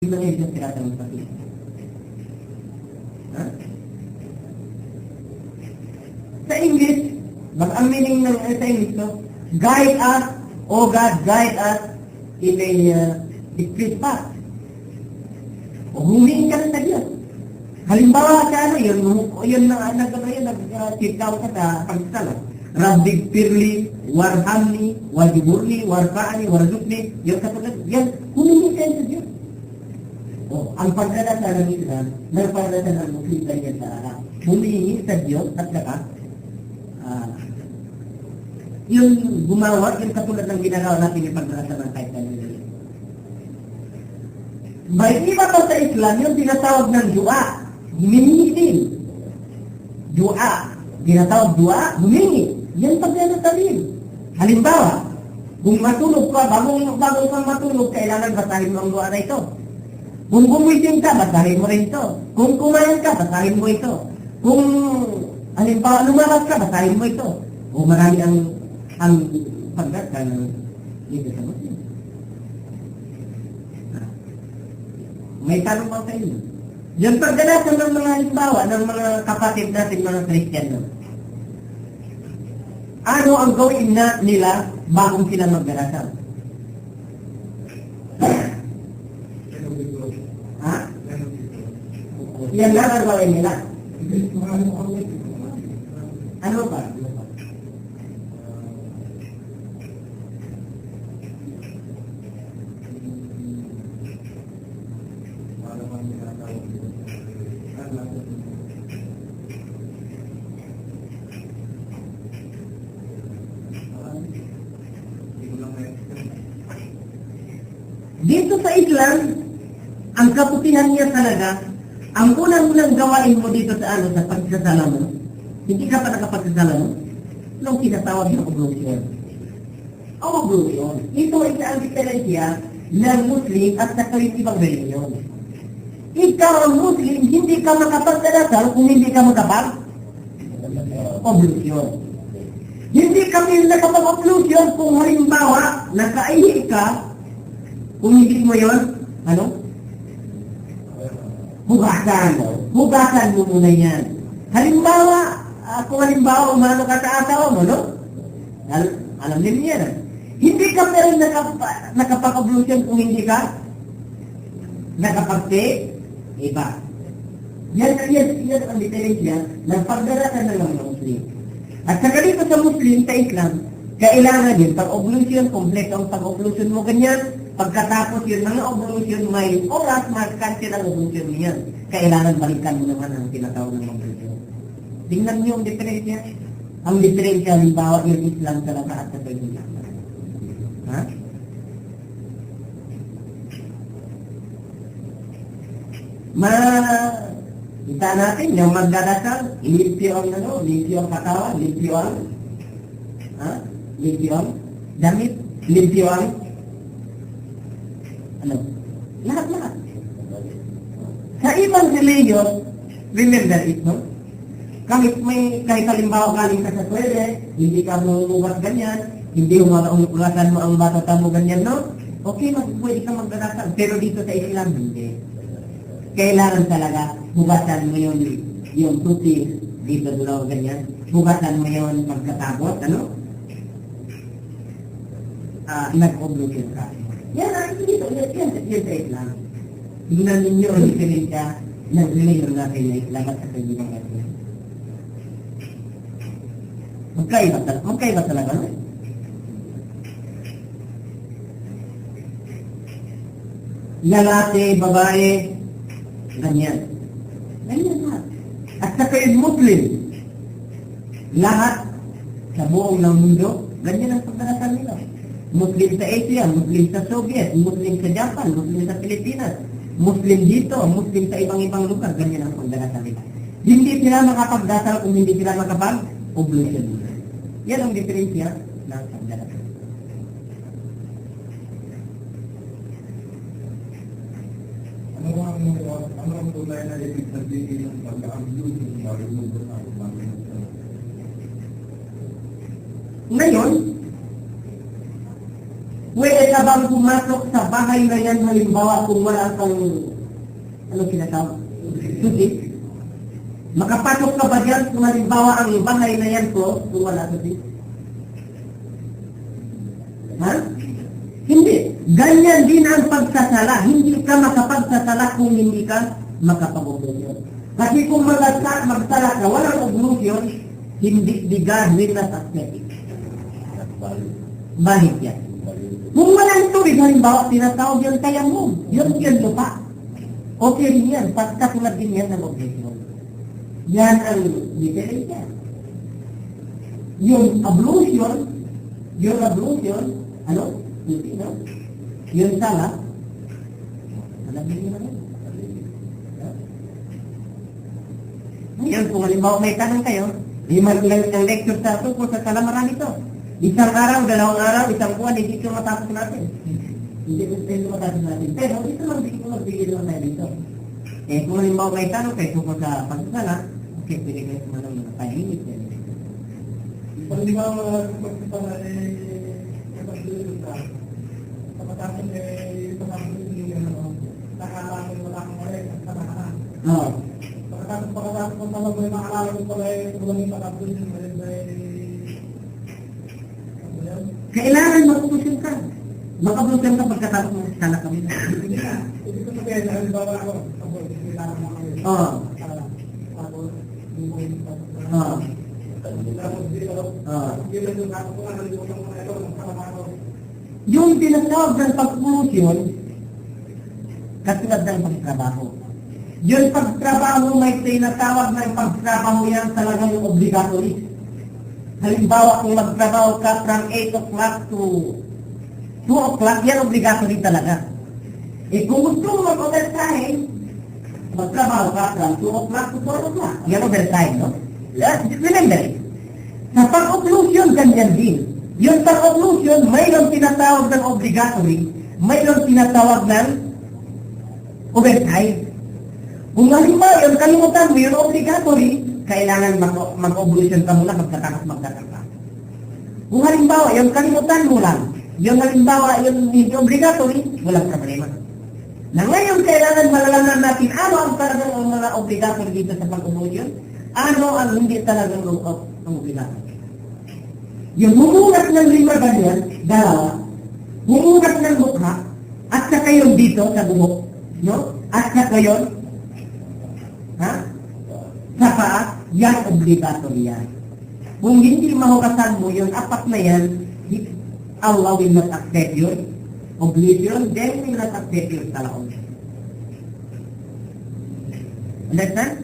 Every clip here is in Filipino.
Yung mga isang tinatanong sa akin. Ha? Sa English, bak ang meaning ng uh, sa English to, guide us, O God, guide us in a uh, straight path. O humingi ka sa Diyos. Halimbawa sa ano, yun, yun na, nag, ano yun, nag-sitaw ka sa pagsalo. Rabbi Pirli, Warhamni, Wajiburni, Warfaani, Warzukni, yun katulad, yan, humingi ka sa Diyos. O, ang pagdadasal ng Islam, nagpagdadasal ng Muslim ganyan sa Arab. Humingi sa Diyos at saka, ah, yung gumawa, yung katulad ng ginagawa natin yung pagdadasal ng kahit kanina. May iba pa sa Islam yung tinatawag ng dua. Humingi. Dua. Tinatawag dua, humingi. Yan pagdadasalin. Halimbawa, kung matulog ka, bago, bago kang matulog, kailangan basahin mo ang dua na ito. Kung gumising ka, basahin mo rin ito. Kung kumain ka, basahin mo ito. Kung, halimbawa, lumakas ka, basahin mo ito. O marami ang, ang pagdasal dito sa Muslim. May tanong ba sa inyo? Yung pagdadasal ng mga halimbawa ng mga kapatid natin, mga Kristiyano. Ano ang gawin na nila bagong sila magdarasal? Ha? Yan lang ang gawin nila. Ano ba? Dito sa Islam, ang kaputihan niya talaga, ang unang-unang gawain mo dito sa ano, sa pagsasala mo, hindi ka pa nakapagsasala mo, nung tinatawag na oblusyon. O oblusyon, ito ay ang diferensya ng Muslim at sa yung ibang reliyon. Ikaw ang Muslim, hindi ka makapagdadasal kung hindi ka makapag oblusyon. Hindi kami nakapag-oblusyon kung halimbawa, nakaihi ka, kung hindi mo yon, ano? Hugasan. Hugasan mo muna yan. Halimbawa, uh, kung halimbawa umano ka sa asawa mo, no? Al alam din niya na. Hindi ka rin nakap nakapag-ablution kung hindi ka nakapagte, iba. Yan, yan, yan ang diferensya ng pagdaratan ng mga Muslim. At sa dito sa Muslim, sa Islam, kailangan din, pag-oblution, kompleto ang pag-oblution mo ganyan, pagkatapos yun, mga oblution, may oras, mag-cancel ang oblution mo yan. Kailangan balikan mo naman ang tinatawag ng oblution. Tingnan niyo ang diferensya. Ang diferensya, halimbawa, yung Islam talaga at sa Islam. Ha? Ma, kita natin, yung magdadasal, limpyo ang ano, limpyo ang katawan, limpyo ang, ha? Limpyo ang damit, limpyo ang, ano, lahat-lahat. Sa ibang religion, remember it, no? Kahit may, kahit halimbawa galing ka sa toilet, hindi ka mumugas ganyan, hindi umulasan mo ang batata mo ganyan, no? Okay, mas pwede ka magdarasal. Pero dito sa Islam, hindi. Kailangan talaga, hugasan mo yung, yung tuti, dito dulaw ganyan. Hugasan mo yun pagkatapos, ano? Ah, nag-oblution ka. Yan ang dito, yan, yan, yan sa Islam. Tingnan ninyo ang diferensya ng religion natin na Islam at sa kaibigan natin. Magkaiba magkaiba talaga, no? Lalaki, babae, ganyan. Ganyan lahat. At sa kayo Muslim, lahat sa buong ng mundo, ganyan ang pagdarasal nila. Muslim sa Asia, Muslim sa Soviet, Muslim sa Japan, Muslim sa Pilipinas, Muslim dito, Muslim sa ibang-ibang lugar, ganyan ang pagdarasal nila. Hindi sila makapagdasal kung hindi sila makapag-oblution. Yan ang diferensya ng pagdarasal. Ano ang ano ang tunay na ibig sabihin ng umamin sa Ngayon, ka bang pumasok sa bahay na yan halimbawa kung wala kang ano sinatawag? Susi? Makapasok ka ba dyan kung halimbawa ang bahay na yan ko kung wala susi? Ha? Hindi. Ganyan din ang pagsasala. Hindi ka makapagsasala kung hindi ka makapag-oblusyon. Kasi kung magsa magsala ka, walang oblusyon, hindi di gagawin na aesthetic. Bahid yan. Tubig, halimbawa, tinatawag yung tayamum. Yun yun lupa. Okay rin yan. Pagkatulad din yan ng obligation. Yan ang difference yan. Yung ablution, yung ablution, ano? Hindi, no? Yung sala, alam niyo naman. Ngayon, kung halimbawa may tanong kayo, di man lang ang lecture sa tungkol sa sala, marami to. Isang araw, dalawang araw, isang buwan, hindi ito matapos natin. Hindi ko ito matapos natin. Pero dito lang, hindi ko magbigay naman tayo dito. Eh, kung halimbawa may tanong kayo tungkol sa pagsasala, okay, pwede kayo sumanong mga pahingit. Pag di ba magpagpita na eh, kapag-dulog ka, kapatapos eh, pagkakapos yung ano, nakalaman mo lang mo eh, nakahan. Oo. Pagkatapos pagkatapos mo talaga may makalala mo pala eh, may pagkatapos yung Kailangan mag-ubusin ka. Makabusin ka pagkatapos mo sa kami. Hindi na. Ibig ko sabihin, halimbawa ako, ako, kailangan mo kami. Oo. Ako, hindi mo yung Oo. Yung na. Yung tinatawag ng pag-promotion, katulad ng pagtrabaho. Yung pagtrabaho may tinatawag ng pagtrabaho yan talagang obligatory. Halimbawa kung magtrabaho ka from 8 o'clock to 2 o'clock, yan obligatory talaga. Eh kung gusto mo mag-overtime, magtrabaho ka from 2 o'clock to 4 o'clock. Yan overtime, no? Yeah, remember it. Sa pag-occlusion, ganyan din. Yung pag-occlusion, mayroong tinatawag ng obligatory, mayroong tinatawag ng overtime. Kung halimbawa, yung kalimutan mo, yung obligatory, kailangan mag- mag-occlusion ka muna pagkatapos magtatapa. Kung halimbawa, yung kalimutan mo lang, yung halimbawa, yung hindi obligatory, walang problema. Na ngayon, kailangan malalaman natin ano ang talagang ang mga obligatory dito sa pag-occlusion, ano ang hindi talagang ang obligatory. Yung humugat ng lima ganyan, dalawa, humugat ng mukha, at saka yung dito sa buhok, no? At saka yun, ha? Sa paa, yan obligatory yan. Kung hindi mahukatan mo yun, apat na yan, Allah will not accept yun. Oblivion, then will not accept yun sa laon. Understand?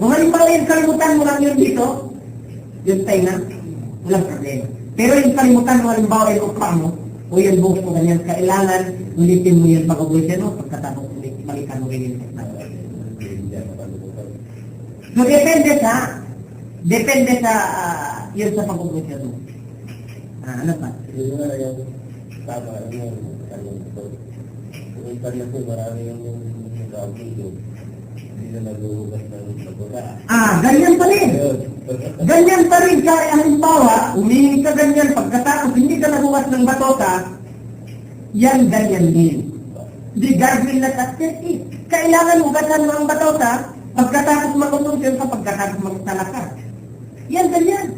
Kung halimbawa yung kalimutan mo lang yun dito, yung tainga, walang problema. Pero yung kalimutan mo, halimbawa yung ukpa mo, o yung buhok mo ganyan, kailangan ulitin mo yung pag-ubusin mo, pagkatapos ulit, balikan mo rin yung. So, depende sa, depende sa, ah, yun sa pag-ubusin mo. Ah, ano pa? Yun nga yung tama yung ano ito. Yung internet ko marami yung nag-upload. Hindi na naghuhugas ng pagkula. Ah, ganyan pa rin. Ganyan pa rin kaya halimbawa, umihingi ka ganyan pagkatapos hindi ka nabukas ng batota, yan ganyan din. Di gagawin na tasket Kailangan hugasan mo ang batota pagkatapos mag-consumption ka pagkatapos magsala ka. Yan ganyan.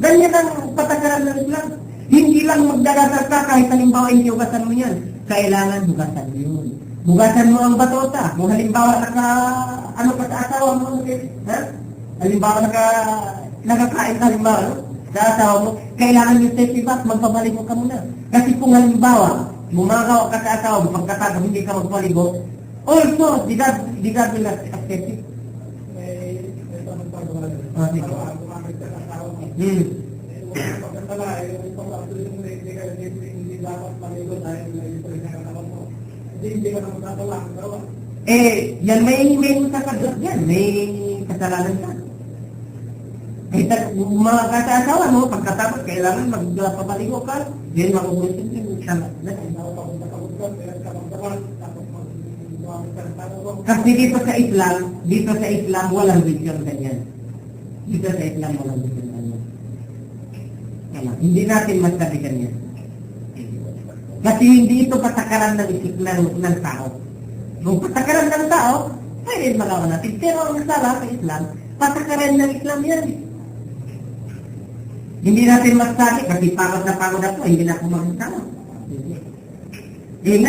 Ganyan ang patakaran ng Islam. Hindi lang magdarasal ka kahit halimbawa hindi hugasan mo yan. Kailangan hugasan mo yun. Hugasan mo ang batota. Kung halimbawa naka, ano ka sa asawa mo, ha? Halimbawa naka, nakakain ka halimbawa, no? sa asawa mo, kailangan yung safety back, magpabaligo ka muna. Kasi kung halimbawa, bumagaw ka sa asawa mo, pagkatapos hindi ka magpaligo, also, di ka, di ka nila accepted. May, may tamang pagkakala. Ah, sige. Araw-araw gumamit ka ng tao mo. Hmm. Eh, eh, Eh, yan may may kasagot yan, may kasalanan ka. Eh, ta- mga kasasawa mo, pagkatapos kailangan magpapaligo ka, then makubusin tao mo. Kasi dito sa Islam, dito sa Islam, walang vision ganyan. Dito sa Islam, walang vision ganyan. Wala. Hindi natin masabi ganyan. Kasi hindi ito patakaran ng isip ng, ng tao. Kung patakaran ng tao, pwede magawa natin. Pero ang sala sa Islam, patakaran ng Islam yan. Hindi natin masabi kasi pagod na pagod ako, hindi na ako magsasawa. Hindi. Hindi na